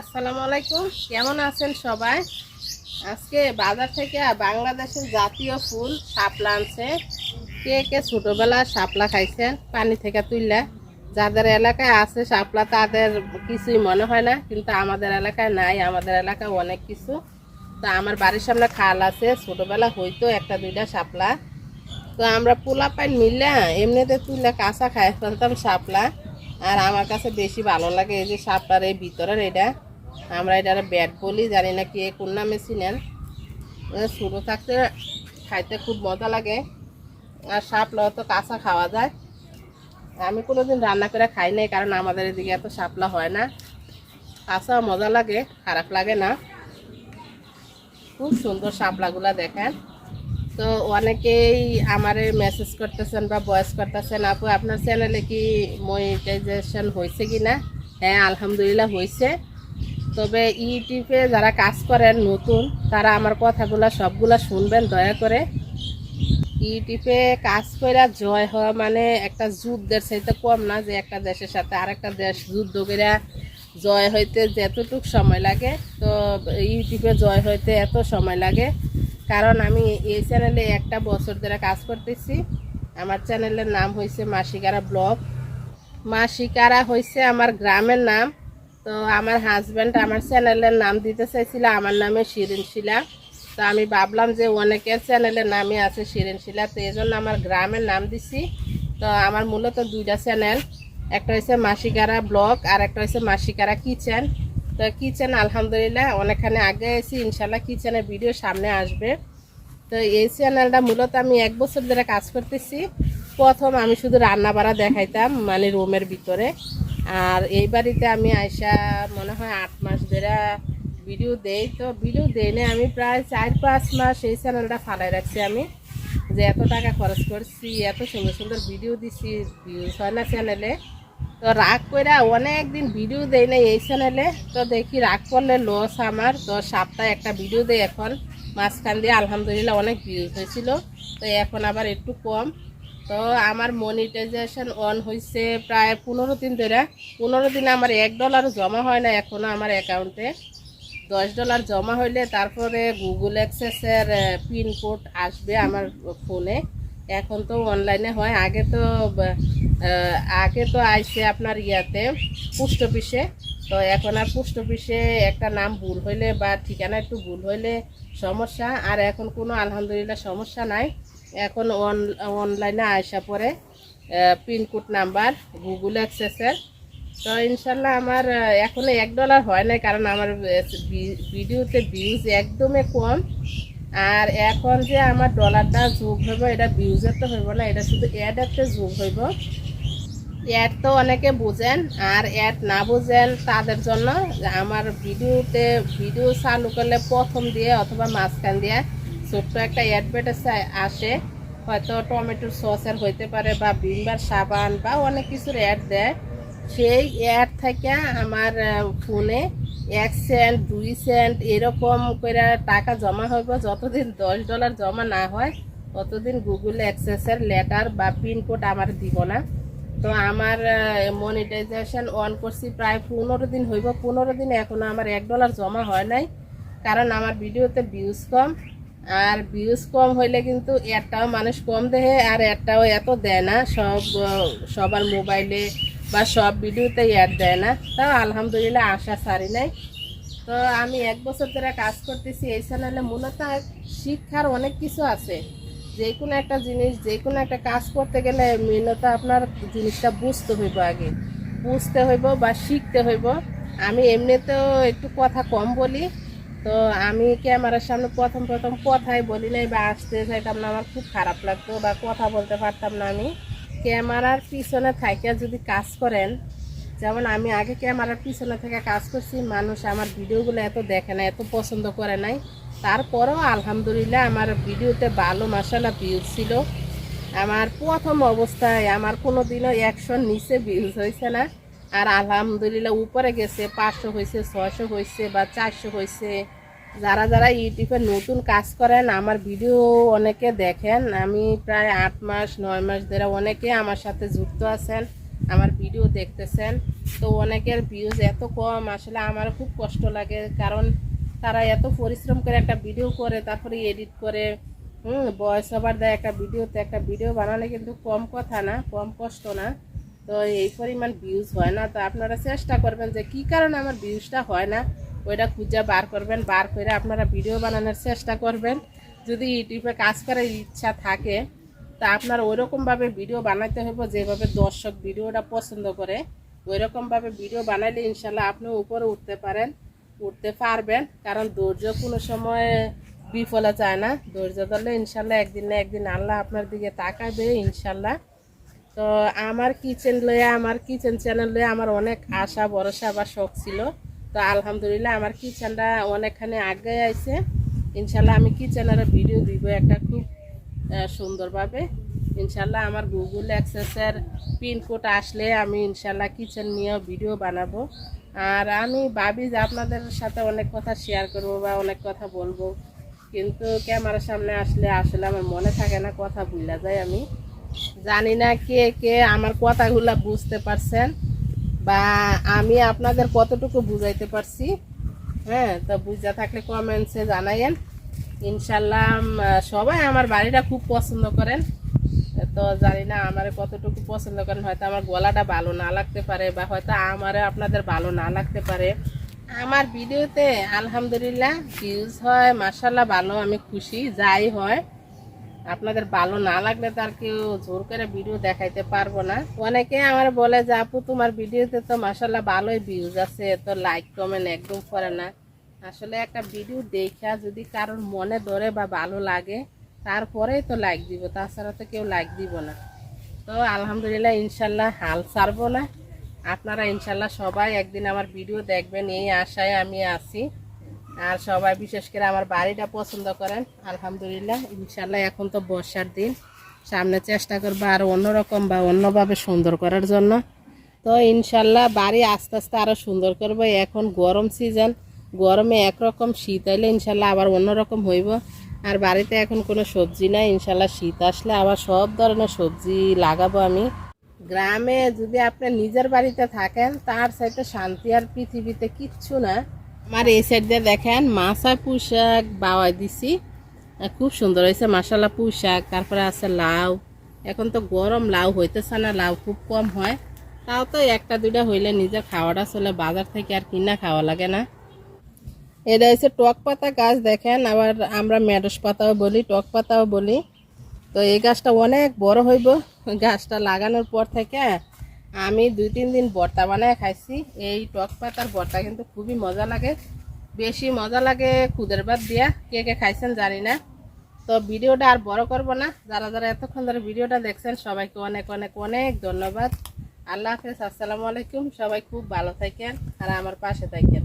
আসসালামু আলাইকুম। কেমন আছেন সবাই? আজকে বাজার থেকে বাংলাদেশের জাতীয় ফুল শাপলা আনছে। কে কে ছোটোবেলা শাপলা খাইছেন, পানি থেকে তুললে? যাদের এলাকায় আছে শাপলা, তাদের কিছুই মনে হয় না, কিন্তু আমাদের এলাকায় নাই, আমাদের এলাকায় অনেক কিছু। তো আমার বাড়ির সামনে খাল আছে, ছোটোবেলা হইতো একটা, দুইটা শাপলা। তো আমরা পোলা পাইন মিললে এমনিতে তুললে কাঁচা খাই ফেলতাম শাপলা। আর আমার কাছে বেশি ভালো লাগে এই যে শাপলার এই ভিতরের এটা। আমরা এটা ব্যাট বলি, জানি না কে, কোন নামে চিনেন? ছোটো থাকতে, খাইতে খুব মজা লাগে। আর শাপলাও তো কাঁচা খাওয়া যায়। আমি কোনোদিন রান্না করে খাই নাই, কারণ আমাদের এদিকে এত সাপলা হয় না। কাঁচা মজা লাগে, খারাপ লাগে না। খুব সুন্দর শাপলাগুলা দেখেন। তো অনেকেই আমারে মেসেজ করতেছেন বা ভয়েস করতেছেন, আপু, আপনার চ্যানেলে কি মনিটাইজেশন হয়েছে কি না? হ্যাঁ আলহামদুলিল্লাহ হয়েছে। তবে ইউটিউবে যারা কাজ করেন নতুন, তারা আমার কথাগুলো সবগুলা শুনবেন, দয়া করে। ইউটিউবে কাজ করে জয় হওয়া মানে একটা যুদ্ধের চাইতে কম না যে একটা দেশের সাথে আরেকটা দেশ যুদ্ধ করে জয় হইতে যতটুক সময় লাগে। তো ইউটিউবে জয় হইতে এত সময় লাগে। কারণ আমি এই চ্যানেলে একটা বছর ধরে কাজ করতেছি। আমার চ্যানেলের নাম হয়েছে মাসিকারা ব্লগ। মাসিকারা হয়েছে আমার গ্রামের নাম। তো আমার হাজব্যান্ড আমার চ্যানেলের নাম দিতে চাইছিল, আমার নামে শিরিন শিলা। তো আমি ভাবলাম যে অনেকের চ্যানেলের নামে আছে শিরিন শিলা, তো এই জন্য আমার গ্রামের নাম দিছি। তো আমার মূলত দুইটা চ্যানেল, একটা হচ্ছে মাসিকারা ব্লগ আর একটা হচ্ছে মাসিকারা কিচেন। তো কিচেন আলহামদুলিল্লাহ, অনেকখানে আগে এসেছি ইনশাল্লাহ কিচেনের ভিডিও সামনে আসবে। তো এই চ্যানেলটা মূলত আমি এক বছর ধরে কাজ করতেছি। প্রথম আমি শুধু রান্না বাড়া দেখাইতাম মানে রুমের ভিতরে। আর এই বাড়িতে আমি আইসা মনে হয় আট মাস ধরে ভিডিও দেই। তো ভিডিও দেই আমি প্রায় চার পাঁচ মাস এই চ্যানেলটা ফালাই রাখছি আমি, যে এত টাকা খরচ করছি, এত সুন্দর সুন্দর ভিডিও দিছি ভিউজ হয় না চ্যানেলে তো রাগ করে অনেক দিন ভিডিও দেয় না এই চ্যানেলে তো দেখি রাগ করলে লস আমার। তো সপ্তাহে একটা ভিডিও দেয় এখন। মাঝখান দিয়ে আলহামদুলিল্লাহ অনেক ভিউজ হয়েছিল। তো এখন আবার একটু কম। তো আমার মনিটাইজেশন অন হয়েছে প্রায় পনেরো দিন ধরে। পনেরো দিনে আমার এক ডলারও জমা হয় না এখনও আমার অ্যাকাউন্টে দশ ডলার জমা হইলে তারপরে গুগল অ্যাক্সেসের পিনকোড আসবে আমার ফোনে এখন তো অনলাইনে হয়। আগে তো আগে তো আইসে আপনার ইয়াতে পোস্ট অফিসে তো এখন আর পোস্ট অফিসে একটা নাম ভুল হইলে বা ঠিকানা একটু ভুল হইলে সমস্যা। আর এখন কোনো আলহামদুলিল্লাহ সমস্যা নাই। এখন অন অনলাইনে আসা পরে পিনকোড নাম্বার গুগল অ্যাক্সেসের তো ইনশাল্লাহ আমার এখনও এক ডলার হয় নাই, কারণ আমার ভিডিওতে ভিউজ একদমই কম। আর এখন যে আমার ডলারটা যোগ হইব, এটা ভিউজের তো হইব না, এটা শুধু অ্যাড একটা যোগ হইব। অ্যাড তো অনেকে বোঝেন, আর অ্যাড না বোঝেন তাদের জন্য আমার ভিডিওতে, ভিডিও চালু করলে প্রথম দিয়ে অথবা মাঝখান দিয়ে ছোট্ট একটা অ্যাডভার্টাইজ আসে। হয়তো টমেটোর সসের হইতে পারে বা বিমবার সাবান বা অনেক কিছুর অ্যাড দেয়। সেই অ্যাড থেকে আমার ফোনে এক সেন্ট দুই সেন্ট এরকম করে টাকা জমা হইব। যতদিন দশ ডলার জমা না হয়, ততদিন গুগল অ্যাক্সেসের লেটার বা পিনকোড আমার দিব না। তো আমার মনিটাইজেশন অন করছি প্রায় পনেরো দিন হইব। পনেরো দিন এখনও আমার এক ডলার জমা হয় নাই, কারণ আমার ভিডিওতে ভিউজ কম। আর ভিউজ কম হইলে কিন্তু একটাও মানুষ কম দেহে, আর একটাও এত দেয় না। সব সবার মোবাইলে বা সব ভিডিওতে অ্যাড দেয় না। তাও আলহামদুলিল্লাহ আশা সারি নাই। তো আমি এক বছর ধরে কাজ করতেছি এই চ্যানেলে মূলত শিক্ষার অনেক কিছু আছে। যে কোনো একটা জিনিস, যে কোনো একটা কাজ করতে গেলে মূলত আপনার জিনিসটা বুঝতে হইব আগে। বুঝতে হইব বা শিখতে হইব। আমি এমনিতেও একটু কথা কম বলি। তো আমি ক্যামেরার সামনে প্রথম প্রথম কথাই বলি নাই বা আসতে চাইতাম না। আমার খুব খারাপ লাগতো বা কথা বলতে পারতাম না আমি। ক্যামেরার পিছনে থাকে যদি কাজ করেন, যেমন আমি আগে ক্যামেরার পিছনে থেকে কাজ করছি, মানুষ আমার ভিডিওগুলো এত দেখে না, এত পছন্দ করে নাই। তারপরেও আলহামদুলিল্লাহ আমার ভিডিওতে ভালো মশালা ভিউজ ছিল। আমার প্রথম অবস্থায় আমার কোনো দিনও একশোর নিচে ভিউজ হয়েছে না। আর আলহামদুলিল্লাহ উপরে গেছে, পাঁচশো হয়েছে ছশো হয়েছে বা চারশো হয়েছে যারা যারা ইউটিউবে নতুন কাজ করেন, আমার ভিডিও অনেকে দেখেন। আমি প্রায় আট মাস, নয় মাস ধরে অনেকে আমার সাথে যুক্ত আছেন, আমার ভিডিও দেখতেছেন। তো অনেকের ভিউজ এত কম, আসলে আমার খুব কষ্ট লাগে, কারণ তারা এত পরিশ্রম করে একটা ভিডিও করে, তারপরে এডিট করে, হুম বয়স ওভার দেয় একটা ভিডিওতে একটা ভিডিও বানালে কিন্তু কম কথা না, কম কষ্ট না। তো এই পরিমাণ ভিউজ হয় না। তো আপনারা চেষ্টা করবেন যে কি কারণে আমার ভিউজটা হয় না? ওইটা খুঁজে বার করবেন, বার করে আপনারা ভিডিও বানানোর চেষ্টা করবেন। যদি ইউটিউবে কাজ করার ইচ্ছা থাকে, তা আপনার ওইরকমভাবে ভিডিও বানাইতে হবে যেভাবে দর্শক ভিডিওটা পছন্দ করে। ওইরকমভাবে ভিডিও বানাইলে ইনশাল্লাহ আপনি উপরে উঠতে পারেন, উঠতে পারবেন। কারণ ধৈর্য কোনো সময় বিফলে যায় না। ধৈর্য ধরলে ইনশাল্লাহ একদিন না একদিন আল্লাহ আপনার দিকে তাকাবে ইনশাল্লাহ। তো আমার কিচেন লয়ে আমার কিচেন চ্যানেল লয়ে আমার অনেক আশা, ভরসা বা শখ ছিল। তো আলহামদুলিল্লাহ আমার কিচেনটা অনেকখানি আগে আইছে। ইনশাল্লাহ আমি কিচেনের ভিডিও দিব একটা খুব সুন্দরভাবে। ইনশাল্লাহ আমার গুগল অ্যাক্সেসের পিনকোড আসলে আমি ইনশাল্লাহ কিচেন নিয়েও ভিডিও বানাবো। আর আমি ভাবি যে আপনাদের সাথে অনেক কথা শেয়ার করব বা অনেক কথা বলব। কিন্তু ক্যামেরার সামনে আসলে আসলে আমার মনে থাকে না, কথা ভুলা যায় আমি। জানি না কে কে আমার কথাগুলো বুঝতে পারছেন। বা আমি আপনাদের কতটুকু বুঝাইতে পারছি? হ্যাঁ তো বুঝা থাকলে কমেন্টসে জানাইয়েন। ইনশাল্লাহ সবাই আমার বাড়িটা খুব পছন্দ করেন। তো জানি না আমার কতটুকু পছন্দ করেন, হয়তো আমার গলাটা ভালো না লাগতে পারে বা হয়তো আমার আপনাদের ভালো না লাগতে পারে। আমার ভিডিওতে আলহামদুলিল্লাহ ভিউজ হয় মার্শাল্লাহ ভালো, আমি খুশি, যাই হয়। আপনাদের ভালো না লাগলে তার কেউ জোর করে ভিডিও দেখাইতে পারব না। অনেকে আমার বলে যে, আপু, তোমার ভিডিওতে তো মাসাল্লাহ ভালোই ভিউজ আছে তো লাইক কমেন্ট একদম করে না। আসলে একটা ভিডিও দেখা যদি কারোর মনে ধরে বা ভালো লাগে, তারপরেই তো লাইক দিব, তাছাড়া তো কেউ লাইক দিব না। তো আলহামদুলিল্লাহ ইনশাল্লাহ হাল ছাড়বো না। আপনারা ইনশাল্লাহ সবাই একদিন আমার ভিডিও দেখবেন, এই আশায় আমি আছি। আর সবাই বিশেষ করে আমার বাড়িটা পছন্দ করেন, আলহামদুলিল্লাহ। ইনশাল্লাহ এখন তো বর্ষার দিন। সামনে চেষ্টা করব আর অন্যরকম বা অন্যভাবে সুন্দর করার জন্য। তো ইনশাল্লাহ বাড়ি আস্তে আস্তে আরও সুন্দর করব। এখন গরম সিজন, গরমে একরকম শীত আইলে ইনশাল্লাহ আবার অন্যরকম হইব। আর বাড়িতে এখন কোনো সবজি নাই ইনশাল্লাহ শীত আসলে আবার সব ধরনের সবজি লাগাবো আমি। গ্রামে যদি আপনি নিজের বাড়িতে থাকেন, তার সাথে শান্তি আর পৃথিবীতে কিচ্ছু না। আমার এই সাইড দিয়ে দেখেন মাছা পুঁশাক বাওয়াই দিছি। খুব সুন্দর হয়েছে মাসালা পুঁশাক তারপরে আছে লাউ। এখন তো গরম, লাউ হইতেছে না, লাউ খুব কম হয়। তাও তো একটা, দুইটা হইলে নিজের খাওয়াটা চলে, বাজার থেকে আর কিনা খাওয়া লাগে না। এটা হচ্ছে টক পাতা গাছ, দেখেন, আবার আমরা মেডস পাতাও বলি, টক পাতাও বলি। তো এই গাছটা অনেক বড় হইব। গাছটা লাগানোর পর থেকে আমি দুই, তিন দিন বর্তা বানায় খাইছি। এই টক পাতার বর্তা কিন্তু খুবই মজা লাগে। বেশি মজা লাগে খুদের ভাত দিয়া। কে কে খাইছেন জানি না। তো ভিডিওটা আর বড় করব না। যারা যারা এতক্ষণ ধরে ভিডিওটা দেখছেন, সবাইকে অনেক অনেক অনেক ধন্যবাদ। আল্লাহ হাফেজ, আসসালামু আলাইকুম। সবাই খুব ভালো থাকেন আর আমার পাশে থাকেন।